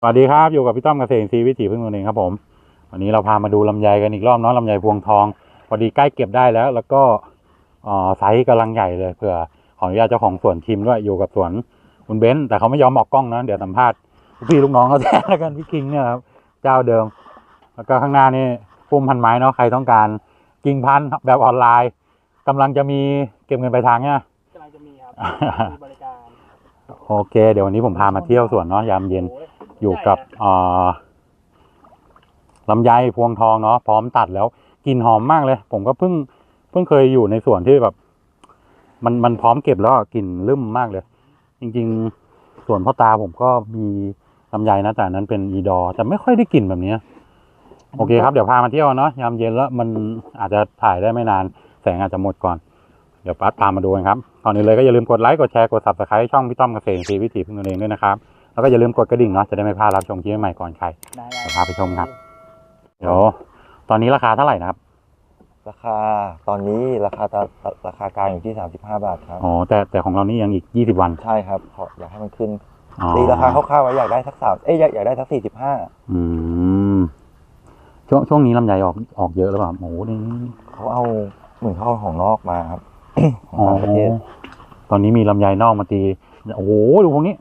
สวัสดีครับอยู่กับพี่ต้อมเกษตรอินทรีย์วิถีพึ่งตัวเองครับผมวันนี้เราพามาดูลำไยกันอีกรอบเนาะลำไยพวงทอง พอดีใกล้เก็บได้แล้ว แล้วก็เอ่อไซส์กำลังใหญ่เลยเผื่อขออนุญาตเจ้าของสวนชิมด้วยอยู่กับสวนคุณเบนซ์แต่เขาไม่ยอมออกกล้องนะเดี๋ยวสัมภาษณ์ลูกพี่ลูกน้องเขาแทนแล้วกันพี่คิงเนี่ยครับเจ้าเดิม แล้วก็ข้างหน้านี่พุ่มพันไม้เนาะใครต้องการกิ่งพันธุ์แบบออนไลน์กำลังจะมีเก็บเงินปลายทางเนี่ยกำลังจะมีครับมีบริการโอเค เดี๋ยววันนี้ผมพามาเที่ยวสวนเนาะยามเย็นโอ้อยู่กับเอ่อลำไยพวงทองเนาะพร้อมตัดแล้วกลิ่นหอมมากเลย ผมก็เพิ่งเพิ่งเคยอยู่ในสวนที่แบบ มันมันพร้อมเก็บแล้วอะกลิ่นลืมมากเลย จริง ๆสวนพ่อตาผมก็มีลำไยนะแต่อันนั้นเป็นอีดอร์แต่ไม่ค่อยได้กลิ่นแบบเนี้ยโอเคครับเดี๋ยวพามาเที่ยวเนาะยามเย็นแล้วมันอาจจะถ่ายได้ไม่นาน แสงอาจจะหมดก่อน เดี๋ยวปัดตามมาดูกันครับตอนนี้เลยก็อย่าลืมกดไลค์กดแชร์กด subscribe ช่องพี่ต้อมเกษตรอินทรีย์วิถีพึ่งตนเองด้วยนะครับ แล้วก็อย่าลืมกดกระดิ่งเนาะจะได้ไม่พลาดรับชมคลิปใหม่ๆก่อนใครได้เดี๋ยวพาไปชมครับเดี๋ยวตอนนี้ราคาเท่าไหร่นะครับ ราคาตอนนี้ราคาตะราคากลางอยู่ที่ 35 บาทครับอ๋อแต่แต่ของเรานี่ยังอีก 20 วันใช่ครับขออยากให้มันขึ้นอ๋อตีราคาคร่าวๆไว้อยากได้สักสามเอ้ยอยากอยากได้สัก45อืมช่วงช่วงนี้ลำไยออกออกเยอะหรือเปล่าโอ้โหนี่เขาเอาเหมือนเขาเอาของนอกมาครับของอ๋อต่างประเทศตอนนี้มีลำไยนอกมาตีโอ้โหดูพวกนี้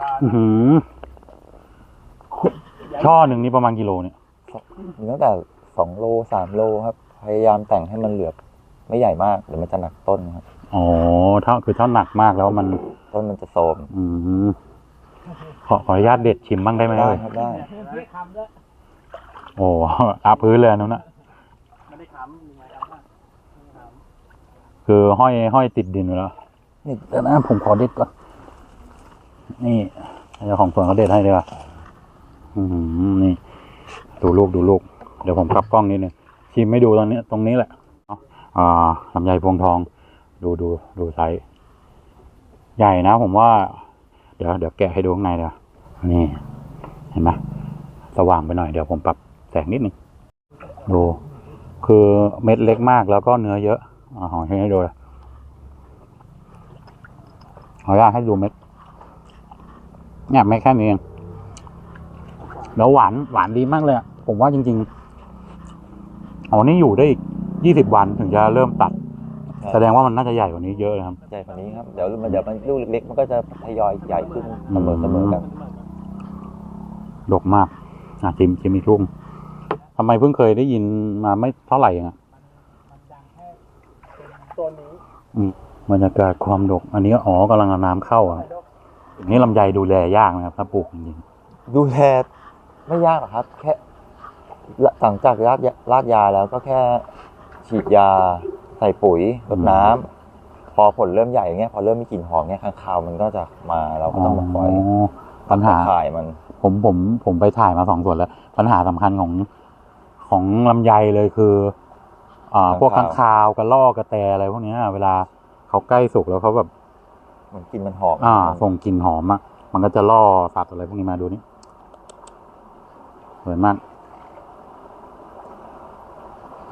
อลังการอื้อหือช่อหนึ่งนี่ประมาณกิโลเนี่ยมีตั้งแต่2โล3โลครับ พยายามแต่งให้มันเหลือบไม่ใหญ่มากเดี๋ยวมันจะหนักต้นครับ อ๋อเท่าคือเท่าหนักมากแล้วมัน ต้นมันจะโทรมอืมขอขออนุญาตเด็ดชิมบ้างได้ไหมได้เอ่ยครับได้ ไม่ได้คำด้วยโอ้อาพื้นเลยอันนู้นนะไม่ได้คำมีไงครับไม่ได้คคือห้อยห้อยติดดินอยู่แล้วนี่เดี๋ยวนะผมขอเด็ดก่อน นี่เจ้าของสวนเขาเด็ดให้เลยว่ะอืมนี่ ดูลูกดูลูก เดี๋ยวผมกลับกล้องนิดนึงชิมไม่ดูตรงนี้ตรงนี้แหละอ่าลำไยพวงทอง ดูดูดูไซส์ใหญ่นะผมว่า เดี๋ยวเดี๋ยวแกะให้ดูข้างในเดี๋ยวนี่ เห็นไหมสว่างไปหน่อยเดี๋ยวผมปรับแสงนิดนึงดูคือเม็ดเล็กมากแล้วก็เนื้อเยอะอ่าหอให้ดูเลยขออนุญาตให้ดูเม็ด เนี่ยเม็ดแค่นี้เองแล้วหวานหวานดีมากเลยอะผมว่าจริงๆอ๋อนี่อยู่ได้อีกยี่สิบวันถึงจะเริ่มตัด แสดงว่ามันน่าจะใหญ่กว่านี้เยอะเลยครับ ใหญ่กว่านี้ครับ เดี๋ยวมันเดี๋ยวมันลูกเล็กๆมันก็จะทยอยใหญ่ขึ้นเสมอเสมอกันดกมาก อะชิมชิมอีกลูกทำไมเพิ่งเคยได้ยินมาไม่เท่าไหร่เองอะำมันดังแค่เป็นตัวนี้บรรยากาศความดก อันนี้อ๋อกำลังเอาน้ำเข้าอะไอ้ดอกอย่างนี้ลำไยดูแลยากนะครับถ้าปลูกจริงดูแลไม่ยากหรอกครับ แค่หลังจากราดยาราดยาแล้วก็แค่ฉีดยาใส่ปุ๋ยรดน้ำพอผลเริ่มใหญ่อย่างเงี้ยพอเริ่มมีกลิ่นหอมเงี้ยข้างคาวมันก็จะมาเราๆก็ต้องมาคอยปัญหา ถ่ายมัน ผมผมผมไปถ่ายมาสองส่วนแล้ว ปัญหาสำคัญของของลำไยเลยคืออ่าพวกค้าข้างงคาว คาวกระลอกกระแตอะไรพวกเนี้ยเวลาเขาใกล้สุกแล้วเขาแบบเห มือนกลิ่นมันหอมอ่า ส่งกลิ่นหอมอะ มันก็จะล่อสัตว์อะไรพวกนี้มาดูนี่สวยมาก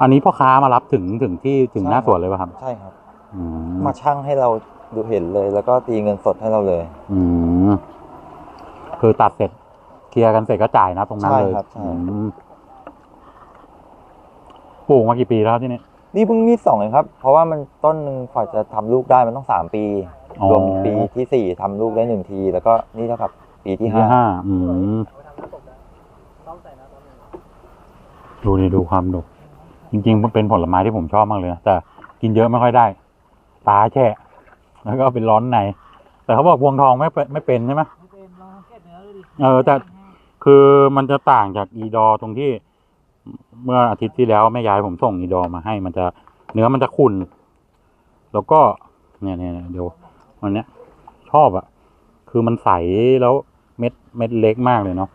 อันนี้พ่อค้ามารับถึงถึงที่ถึงหน้าสวนเลยป่ะครับ ใช่ครับ อืมมาชั่งให้เราดูเห็นเลย แล้วก็ตีเงินสดให้เราเลย อืมคือตัดเสร็จ เคลียร์กันเสร็จก็จ่ายนะตรงนั้นใช่เลยครับใช่ อืมปลูกมากี่ปีแล้วที่นี่นี่เพิ่งมีสองเองครับ เพราะว่ามันต้นหนึ่งกว่าจะทำลูกได้มันต้องสามปีอ๋อ รวมปีที่สี่ทำลูกได้หนึ่งที แล้วก็นี่เท่ากับปีที่ห้าห้าอืมเอาไปทำหน้าปกได้ต้องใส่หน้าต้นหนึ่งดูนี่ดูความดกจริงๆมันเป็นผลไม้ที่ผมชอบมากเลยนะแต่กินเยอะไม่ค่อยได้ ตาแช่ แล้วก็เป็นร้อนใน แต่เขาบอกพวงทองไม่เป็นไม่เป็นใช่ไหมไม่เป็นลองเก็บเนื้อดูดิเออแต่คือมันจะต่างจากอีดอตรงที่ เมื่ออาทิตย์ที่แล้วแม่ยายผมส่งอีดอมาให้ มันจะเนื้อมันจะขุ่นแล้วก็เนี่ยเนี่ยเนี่ยเดี๋ยว วันเนี้ย ชอบอะคือมันใสแล้วเม็ดเม็ดเล็กมากเลยเนาะ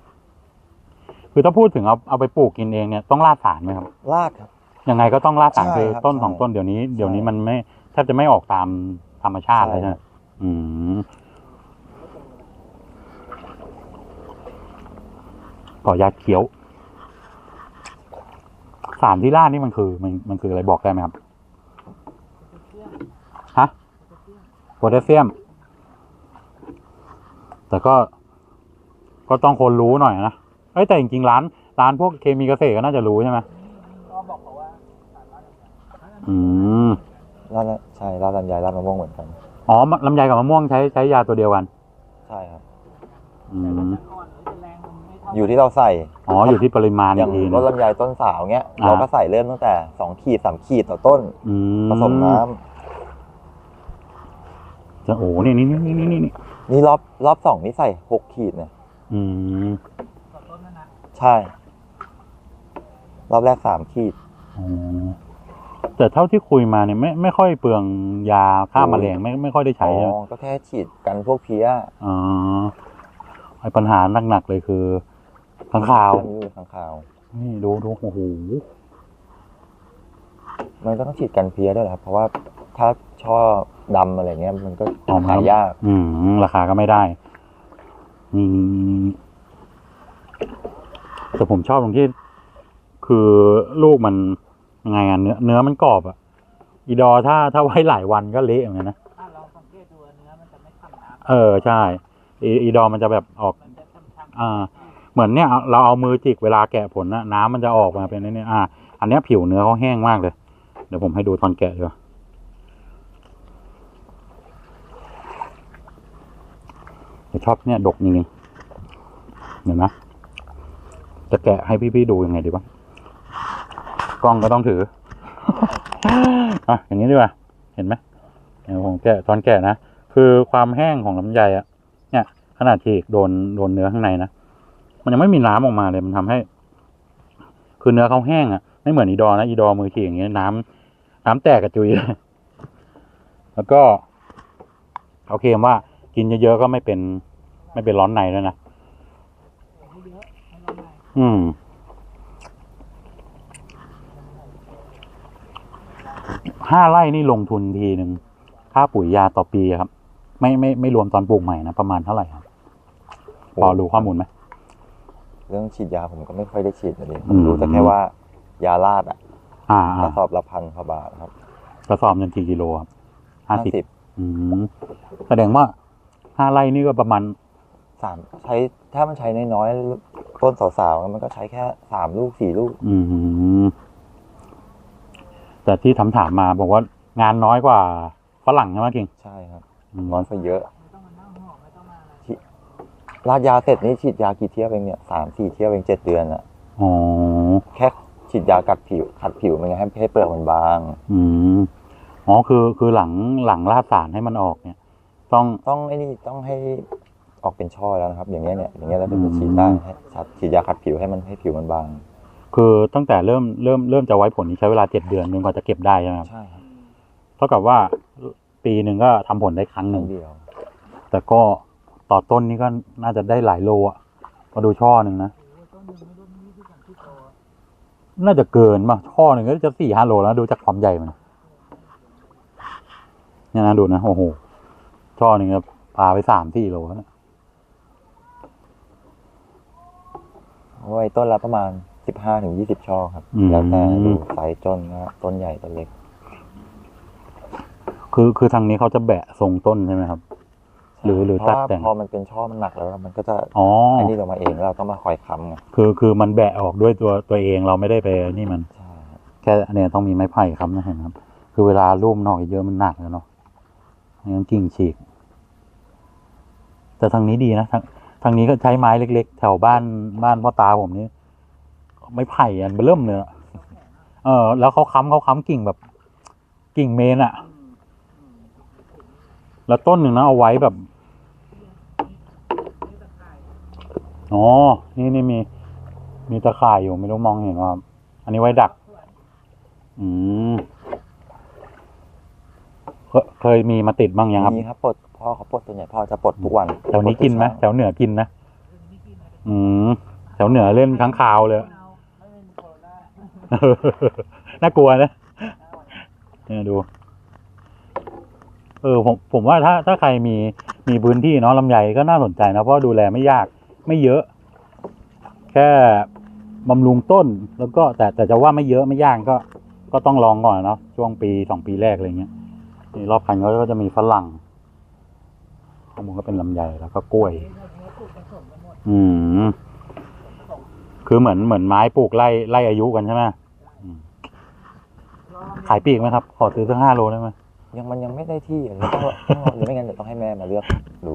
คือถ้าพูดถึงเอาเอาไปปลูกกินเองเนี่ยต้องราดสารไหมครับลาดครับ ยังไงก็ต้องราดสารใช่คือครับต้นใช่สองต้นเดี๋ยวนี้เดี๋ยวนี้ใช่มันไม่แทบจะไม่ออกตามธรรมชาติเลยใช่ ใช่ไหมอืมขออนุญาตเคี้ยว สารที่ราดนี่มันคือ มันมันคืออะไรบอกได้ไหมครับ ฮะ โพแทสเซียม แต่ก็ ก็ต้องคนรู้หน่อยนะเอ้ยแต่จริงๆร้านร้านพวกเคมีเกษตรก็น่าจะรู้ใช่ไหมก็บอกเขาว่าสารบ้านอืมลาดใช่ลาดลำไยลาดมะม่วงเหมือนกัน อ๋อลำไยกับมะม่วงใช้ใช้ยาตัวเดียวกัน ใช่ครับอืแต่มันมจะอ่อนหรือจะแรงมันไม่เท่าอยู่ที่เราใส่ อ๋อ อยู่ที่ปริมาณออีย่ากงทีรนึถงลำไยต้นสาวเงี้ยอ่าเราก็ใส่เริ่มตั้งแต่สองขีดสามขีดต่อต้นอืมผสมน้ำ จะโอ้นี่นี่นี่นี่นี่นี่นี่รอบรอบสองนี่ใส่หกขีดเนี่ยอืม Dạ. ต่อต้นนั่นนะใช่ รอบแรกสามขีดอ๋อแต่เท่าที่คุยมาเนี่ยไม่ไม่ค่อยเปลืองยาฆ่าแมลงไม่ไม่ค่อยได้อ๋ใช้อใช่ไหมก็แค่ฉีดกันพวกเพี้ยอ๋อไอปัญหาหนักๆเลยคือข้างข่าวมันอยู่ข้างข่าว นี่ดูดูโอ้โหมันก็ต้องฉีดกันเพี้ยด้วยแหละครับเพราะว่า ถ้าช่อดำอะไรเงี้ย มันก็อ๋อมันหายาก อืม ราคาก็ไม่ได้ นี่แต่ผมชอบตรงที่ คือลูกมันยังไงอะเนื้อเนื้อมันกรอบอะอีดอถ้าถ้าไว้หลายวันก็เละเหมือนกันนะถ้าเราสังเกตดูเนื้อมันจะไม่ฉ่ำน้เออใช่ อีอีดอมันจะแบบออกำมันจะฉ่ำๆอ่า เหมือนเนี่ยเราเอามือจิกเวลาแกะผลนะน้ำมันจะออกมาเป็นนี่อ่า อันเนี้ยผิวเนื้อเขาแห้งมากเลย เดี๋ยวผมให้ดูตอนแกะดีกว่าผม ชอบเนี่ยดกจริงๆเห็นไหมจะแกะให้พี่ๆดูยังไงดีวะกล้องก็ต้องถืออะอย่างนี้ดีกว่าเห็นไหมเดี๋ยวผมแกะตอนแกะนะคือความแห้งของลำไยอะเนี่ย ขนาดฉีกโดนโดนเนื้อข้างในนะมันยังไม่มีน้ำออกมาเลยมันทำให้ คือเนื้อเขาแห้งอะ่ะไม่เหมือนอีดอนะอีดอมือฉีกอย่างเงี้ยน้ำน้ำแตกกระจุยเลยแล้วก็เขาเคลมว่า กินเยอะๆก็ไม่เป็น ไม่เป็นร้อนในด้วยนะให้เยอะให้เราหน่อยอืมห้าไร่นี่ลงทุนทีหนึ่งค่าปุ๋ยยาต่อปีครับ ไม่ไม่ไม่รวมตอนปลูกใหม่นะประมาณเท่าไหร่ครับพอรู้ข้อมูลไหมเรื่องฉีดยาผมก็ไม่ค่อยได้ฉีดเลยผอืมมรู้แต่แค่ว่ายาลาดอะอ่ากอ่าระสอบละพันกว่าบาทครับกระสอบหนึ่งกี่กิโลครับห้าสิบ50อืมแสดงว่า ห้าไร่นี่ก็ประมาณสามใช้ถ้ามันใช้น้อยๆต้นสาวๆมันก็ใช้แค่สามลูกสี่ลูก อืมแต่ที่ถามถามๆมาบอกว่างานน้อยกว่าฝรั่งใช่ไหมกิ่งใช่ครับอืมร้อนไปเยอะไม่ต้องมานั่งห่อไม่ต้องมาอะไรราดยาเสร็จนี่ฉีดยากี่เที่ยวเองเนี่ยสามสี่เที่ยวเองเจ็ดเดือนอะอ๋อแค่ฉีดยากัดผิวขัดผิวมันไงให้ให้เปลือกมันบาง อืมอ๋อคือคือหลังหลังราดสารให้มันออกเนี่ย ต้องต้องไอ้นี่ต้องให้ออกเป็นช่อแล้วนะครับ อย่างเงี้ยเนี่ยอย่างเงี้ยแล้วถึงจะอืมฉีดได้ให้ฉีดยาขัดผิวให้มันให้ผิวมันบาง คือตั้งแต่เริ่มเริ่มเริ่มจะไว้ผลนี่ใช้เวลาเจ็ดเดือนจนกว่าจะเก็บได้ใช่ไหมครับใช่ครับเท่ากับว่าปีหนึ่งก็ทำผลได้ครั้งหคนึ่รั้งงเดียว แต่ก็ต่อต้นนี่ก็น่าจะได้หลายโลอะมาดูช่อหนึ่งนะโอ้ยต้นหนึ่งไม่รู้นี่ที่สามที่โตน่าจะเกินป่ะช่อหนึ่งก็จะสี่ห้าโลแล้วดูจากความใหญ่มันเนี่ยนะดูนะโอ้โห ช่อหนึ่งก็ปลาไปสามสี่โลแล้วนะเพราะว่าไอ้ต้นละประมาณสิบห้าถึงยี่สิบช่อครับแล้วแต่ดูไซส์ต้นนะต้นใหญ่ต้นเล็ก คือคือทางนี้เขาจะแบะทรงต้นใช่ไหมครับ หรือหรือเพราะตัดว่าแต่งพอมันเป็นช่อมันหนักแล้วมันก็จะอ๋อไอ้นี่ลงมาเองแล้วเราต้องมาคอยค้ำไงคือคือมันแบะออกด้วยตัวตัวเองเราไม่ได้ไปนี่มัน ใช่ครับแค่อันเนี้ยต้องมีไม้ไผ่ครับนะเห็นครับ คือเวลาลุ่มหน่อยเยอะมันหนักแล้วเนาะงั้นกิ่งฉีก แต่ทางนี้ดีนะทางทางนี้ก็ใช้ไม้เล็ก ๆ แถวบ้านบ้านพ่อตาผมนี่ไม้ไผ่อันเบอเริ่มเลยอะเออ แล้วเขาค้ำเขาค้ำกิ่งแบบ กิ่งเมนอะแล้วต้นหนึ่งนะเอาไว้แบบอ๋อ นี่นี่มี มีตะข่ายอยู่ไม่รู้มองเห็นว่า อันนี้ไว้ดัก อืม เคเคยมีมาติดบ้างยังครับมีครับปลดพ่อเขาปลดตัวใหญ่พ่อจะปลดทุกวันแถวนี้กินไหมปลดแถวเหนือกินนะอืมแถวเหนือเล่นค้างคาวเลยเอาไม่เป็นโคโรนาน่ากลัวนะเนี่ยดู เออผมผมว่าถ้าถ้าใครมีมีพื้นที่เนาะลำไยก็น่าสนใจนะเพราะดูแลไม่ยากไม่เยอะ แค่บำรุงต้นแล้วก็แต่แต่จะว่าไม่เยอะไม่ยากก็ ก็ต้องลองก่อนเนาะช่วงปีสองปีแรกอะไรเงี้ย นี่รอบคันก็จะมีฝรั่งข้างบนก็เป็นลำไยแล้วก็กล้วยเนื้อปลูกผสมกันหมดอืม คือเหมือนเหมือนไม้ปลูกไล่ไล่อายุกันใช่ไหมอืมขายปีกไหมครับ ขอซื้อสักห้าโลได้ไหมยังมันยังไม่ได้ที่อะต้องต้องรอหรือไม่งั้นเดี๋ยวต้องให้แม่มาเลือกดู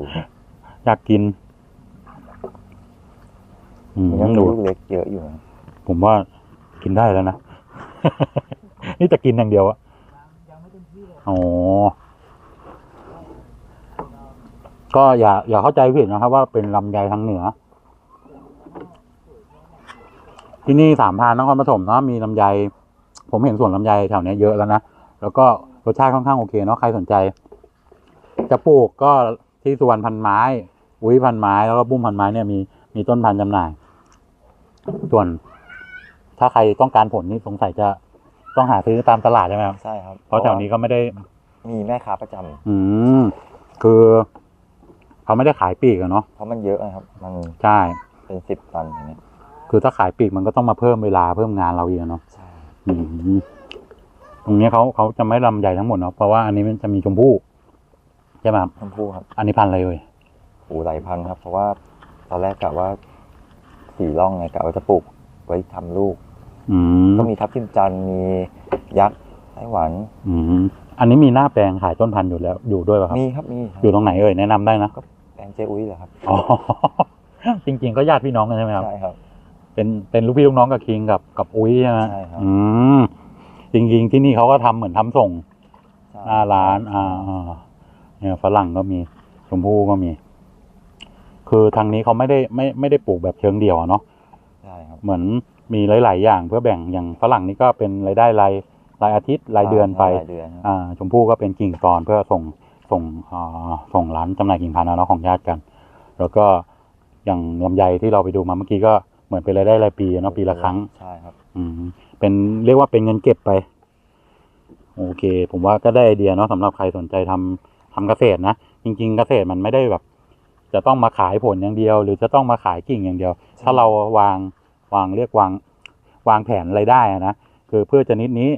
อยากกินอืมมันยังมีดูลูกเล็กเยอะอยู่นะผมว่ากินได้แล้วนะ นี่จะกินอย่างเดียวอะ อ๋อ ก็อย่า อย่าเข้าใจผิดนะครับ ว่าเป็นลำไยทางเหนือ ที่นี่สามพานนครปฐมเนาะมีลำไย ผมเห็นสวนลำไยแถวเนี้ยเยอะแล้วนะ แล้วก็รสชาติค่อนข้างโอเคเนาะใครสนใจ จะปลูกก็ที่สวรรณพันไม้ อุ้ยพันไม้แล้วก็บุ้มพันไม้เนี่ยมีมีต้นพันธุ์จำหน่าย ส่วนถ้าใครต้องการผลนี่สงสัยจะ ต้องหาซื้อตามตลาดใช่ไหมครับใช่ครับเพราะแถวนี้ก็ไม่ได้มีแม่ค้าประจำอืมคือเขาไม่ได้ขายปีกอะเนาะเพราะมันเยอะนะครับ มันใช่เป็นสิบตันอย่างเงี้ยคือถ้าขายปีกมันก็ต้องมาเพิ่มเวลาเพิ่มงานเราอีกอะเนาะใช่อืมตรงนี้เขาเขาจะไม่ลำใหญ่ทั้งหมดเนาะเพราะว่าอันนี้มันจะมีชมพู่ใช่ไหมครับชมพู่ครับ อันนี้พันธุ์อะไรเอ่ยปลูกหลายพันธุ์ครับ เพราะว่าตอนแรกกะว่าสีร่องไงกะว่าจะปลูกไว้ทำลูกอืม ก็มีทับทิมจันทร์มียักษ์ไต้หวันอืมอันนี้มีหน้าแปลงขายต้นพันธุ์อยู่แล้วอยู่ด้วยป่ะครับมีครับมีครับอยู่ตรงไหนเอ่ยแนะนำได้นะแปลงเจอุ้ยเหรอครับอ๋อจริง ๆ ก็ญาติพี่น้องกันใช่ไหมครับใช่ครับ เป็นเป็นลูกพี่ลูกน้องกับคิงกับกับอุ้ยใช่ไหมใช่ครับอืมจริง ๆ ที่นี่เขาก็ทำเหมือนทำส่งใช่หน้าร้านอ่าอ่าเนี่ยฝรั่งก็มีชมพู่ก็มี คือทางนี้เขาไม่ได้ไม่ไม่ได้ปลูกแบบเชิงเดี่ยวอะเนาะใช่ครับเหมือน มีหลาย ๆ อย่างเพื่อแบ่งอย่างฝรั่งนี่ก็เป็นรายได้รายรายอาทิตย์รายเดือนไปรายเดือนครับ อ่าชมพู่ก็เป็นกิ่งตอนเพื่อส่งส่งอ่าส่งร้านจำหน่ายกิ่งพันธุ์นะเนาะของญาติกัน แล้วก็อย่างลำไยที่เราไปดูมาเมื่อกี้ก็เหมือนเป็นรายได้รายปีอะเนาะปีละครั้ง ใช่ครับ อืมเป็นเรียกว่าเป็นเงินเก็บไป โอเค ผมว่าก็ได้ไอเดียเนาะสำหรับใครสนใจทำทำเกษตรนะ จริง ๆ เกษตรมันไม่ได้แบบ จะต้องมาขายผลอย่างเดียว หรือจะต้องมาขายกิ่งอย่างเดียว ถ้าเราวาง วางเรียกวางวางแผนรายได้อะนะคือเพื่อจะนิดนี้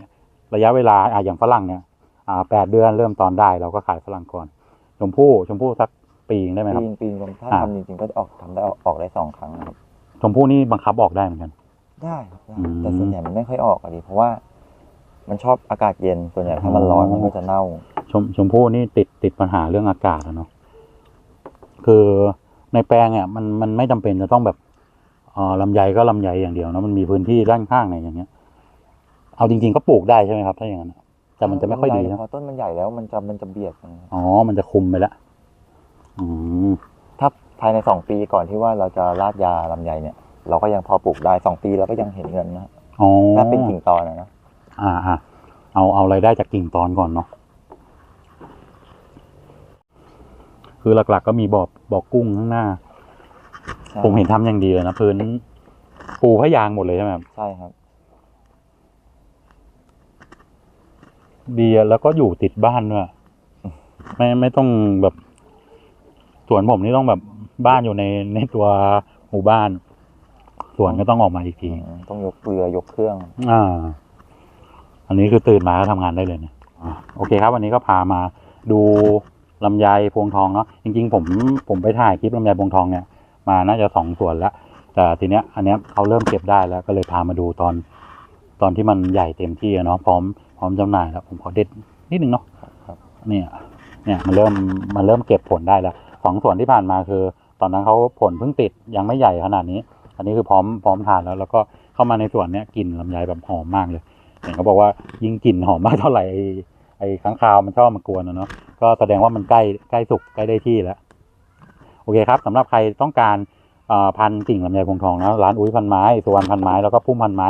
ระยะเวลาอะอย่างฝรั่งเนี่ยอ่าแปดเดือนเริ่มตอนได้เราก็ขายฝรั่งก่อนชมพู่ชมพู่สักปีนึงได้ไหมครับ ปีนปีนถ้าอ่า ทำจริงๆก็จะออกทำได้ออกออกได้สองครั้งนะครับ ชมพู่นี่บังคับออกได้เหมือนกัน ได้ครับได้อืม แต่ส่วนใหญ่มันไม่ค่อยออกอะดิเพราะว่า มันชอบอากาศเย็นส่วนใหญ่ถ้ามันร้อนอ๋อมันก็จะเน่า ชมชมพู่นี่ติดติดปัญหาเรื่องอากาศอะเนาะคือในแปลงเนี่ยมันมันไม่จำเป็นจะต้องแบบเอ่อ ลำไยก็ลำไยอย่างเดียวเนอะมันมีพื้นที่ด้านข้างเนี่ยอย่างเงี้ย เอาจริง ๆ ก็ปลูกได้ใช่ไหมครับ ถ้าอย่างนั้นอะแต่มันจะไม่ค่อยดีใหญ่นะพอต้นมันใหญ่แล้วมันจะมันจะเบียดกันอ๋อ มันจะคุมไปแล้วอืมถ้าภายในสองปีก่อนที่ว่าเราจะราดยาลำไยเนี่ย เราก็ยังพอปลูกได้สองปีเราก็ยังเห็นเงินนะอ๋อถ้าเป็นกิ่งตอนนะนะอ่าอ่าเอาเอารายได้จากกิ่งตอนก่อนเนาะคือหลักๆก็มีบ่อบ่อกุ้งข้างหน้าใช่ ผมเห็นทำอย่างดีเลยนะพื้น ปูพะยางหมดเลยใช่ไหมครับใช่ครับ ดีอะแล้วก็อยู่ติดบ้านด้วยไม่ไม่ต้องแบบสวนผมนี่ต้องแบบบ้านอยู่ในในตัวหมู่บ้านสวนก็ต้องออกมาอีกทีอืมต้องยกเรือยกเครื่อง อ่า อันนี้คือตื่นมาก็ทำงานได้เลยเนี่ยอ่าโอเคครับ วันนี้ก็พามาดูลำไยพวงทองเนาะจริง ๆ ผมผมไปถ่ายคลิปลำไยพวงทองเนี่ย มาน่าจะสองส่วนแล้ว แต่ทีเนี้ยอันเนี้ยเขาเริ่มเก็บได้แล้วก็เลยพามาดูตอนตอนที่มันใหญ่เต็มที่อะเนาะพร้อมพร้อมจำหน่ายแล้วผมขอเด็ดนิดนึงเนาะเนี่ยเนี่ยมันเริ่มมันเริ่มเก็บผลได้แล้วสองส่วนที่ผ่านมาคือ ตอนนั้นเขาผลเพิ่งติดยังไม่ใหญ่ขนาดนี้ อันนี้คือพร้อมพร้อมทานแล้ว แล้วก็เข้ามาในส่วนเนี้ยกลิ่นลำไยแบบหอมมากเลยเห็นเขาบอกว่ายิ่งกลิ่นหอมมากเท่าไหร่ไอ้ไอ้ค้างคาวมันชอบมากวนอะเนาะก็แสดงว่ามันใกล้ใกล้สุกใกล้ได้ที่แล้ว โอเคครับสำหรับใครต้องการเอ่อพันธุ์กิ่งลำไยพวงทองนะร้านอุ้ยพันไม้สุวรรณพันไม้แล้วก็พุ่มพันไม้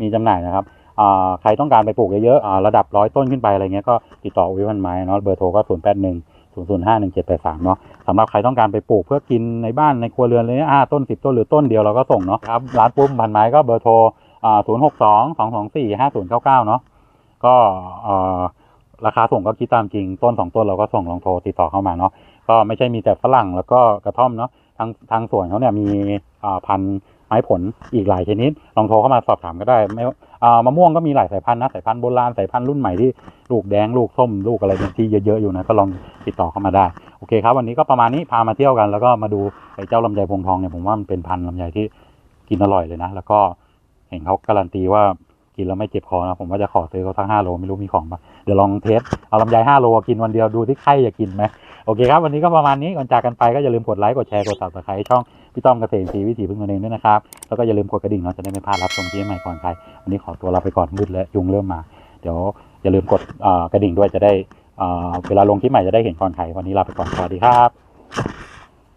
มีจำหน่ายนะครับอ่าใครต้องการไปปลูกเยอะๆอ่าระดับร้อยต้นขึ้นไปอะไรเงี้ยก็ติดต่ออุ้ยพันไม้เนาะเบอร์โทรก็ศูนย์แปดหนึ่งศูนย์ศูนย์ห้าหนึ่งเจ็ดแปดสามเนาะสำหรับใครต้องการไปปลูกเพื่อกินในบ้านในครัวเรือนเลยอ่าต้นสิบต้นหรือต้นเดียวเราก็ส่งเนาะครับร้านพุ่มพันไม้ก็เบอร์โทรอ่าศูนย์หกสองสองสองสี่ห้าศูนย์เก้าเก้าเนาะก็เอ่อราคาส่งก็คิดตามจริงต้นสองต้นเราก็ส่งลองโทรติดต่อเข้ามาเนาะ ก็ไม่ใช่มีแต่ฝรั่งแล้วก็กระท่อมเนาะทางทางสวนเขาเนี่ยมีพันธุ์ไม้ผลอีกหลายชนิด ลองโทรเข้ามาสอบถามก็ได้ไม่มะม่วงก็มีหลายสายพันธุ์นะสายพันธุ์โบราณสายพันธุ์รุ่นใหม่ที่ลูกแดงลูกส้มลูกอะไรที่เยอะๆอยู่นะก็ลองติดต่อเข้ามาได้โอเคครับวันนี้ก็ประมาณนี้พามาเที่ยวกัน แล้วก็มาดูไอ้เจ้าลำไยพวงทองเนี่ยผมว่ามันเป็นพันธุ์ลำไยที่กินอร่อยเลยนะ แล้วก็เห็นเขาการันตีว่ากินแล้วไม่เจ็บคอนะผมว่าจะขอซื้อเขาทั้งห้าโลไม่รู้มีของปะเดี๋ยวลองเทสเอาลำไยห้าโลกินวันเดียวดูที่ใครจะกินไหม โอเคครับ วันนี้ก็ประมาณนี้ก่อนจากกันไปก็อย่าลืมกดไลค์กดแชร์กดติดตามช่องพี่ต้อมเกษตรศรีวิถีพึ่งตนเองด้วยนะครับแล้วก็อย่าลืมกดกระดิ่งเนาะจะได้ไม่พลาดรับชมที่ใหม่ก่อนใครวันนี้ขอตัวลาไปก่อนมืดและยุงเริ่มมา เดี๋ยวอย่าลืมกดกระดิ่งด้วยจะได้เอ่อเวลาลงคลิปใหม่จะได้เห็นก่อนใครวันนี้ลาไปก่อนสวัสดีครับ